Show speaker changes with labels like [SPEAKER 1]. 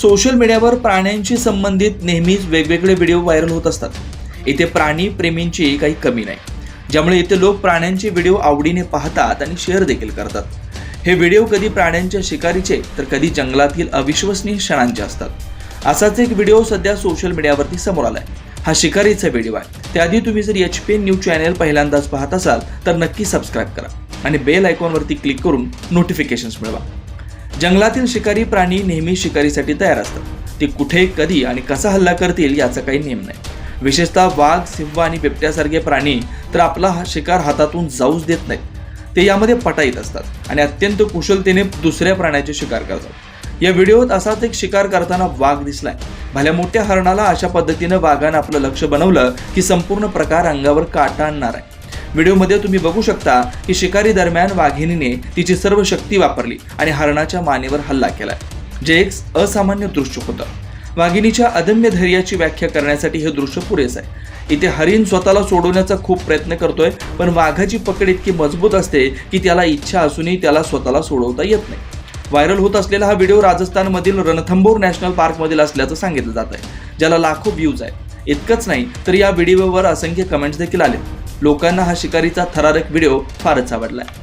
[SPEAKER 1] Social मीडियावर प्राण्यांशी संबंधित नेहमीच वेगवेगळे व्हिडिओ व्हायरल होत असतात. इथे प्राणी प्रेमींची काही कमी नाही. ज्यामुळे इथे लोक प्राण्यांचे व्हिडिओ आवडीने पाहतात आणि शेअर देखील करतात. हे व्हिडिओ कधी प्राण्यांच्या शिकारीचे तर कधी जंगलातील अविश्वसनीय क्षणांचे असतात. असाच एक व्हिडिओ सध्या सोशल मीडियावरती समोर आलाय. हा शिकारीचा व्हिडिओ आहे. त्याआधी तुम्ही जर H P N news channel पहिल्यांदाच पाहत असाल तर नक्की सबस्क्राईब करा आणि बेल आयकॉनवरती क्लिक करून नोटिफिकेशन्स मिळवा. जंगलातील शिकारी प्राणी नेहमी शिकारीसाठी तयार असतात. ते कुठे कधी आणि कसा हल्ला करतील याचा काही नेम नाही. विशेषतः वाघ सिंह आणि बिबट्यासारखे प्राणी तर आपला हा शिकार हातातून जाऊच देत नाहीत. ते यामध्ये पटाईत असतात आणि अत्यंत कुशलतेने दुसऱ्या प्राण्याचे शिकार करतात. या व्हिडिओत असाच एक शिकार करताना वाघ दिसलाय. भल्या मोठ्या हरणाला अशा पद्धतीनं वाघानं आपलं लक्ष बनवलं की संपूर्ण प्रकार अंगावर काटा आणणार आहे. व्हिडिओमध्ये तुम्ही बघू शकता की शिकारी दरम्यान वाघिणीने तिची सर्व शक्ती वापरली आणि हरणाच्या मानेवर हल्ला केला जे एक असामान्य दृश्य होतं. वाघिणीच्या अदम्य धैर्याची व्याख्या करण्यासाठी हे दृश्य पुरेस आहे. इथे हरिण स्वतःला सोडवण्याचा खूप प्रयत्न करतोय पण वाघाची पकड इतकी मजबूत असते की त्याला इच्छा असूनही त्याला स्वतःला सोडवता येत नाही. व्हायरल होत असलेला हा व्हिडिओ राजस्थानमधील रणथंबोर नॅशनल पार्कमधील असल्याचं सांगितलं जात आहे ज्याला लाखो व्ह्यूज आहेत. इतकंच नाही तर या व्हिडिओवर असंख्य कमेंट्स देखील आले. लोकांना हा शिकारीचा थरारक व्हिडिओ फारच आवडलाय.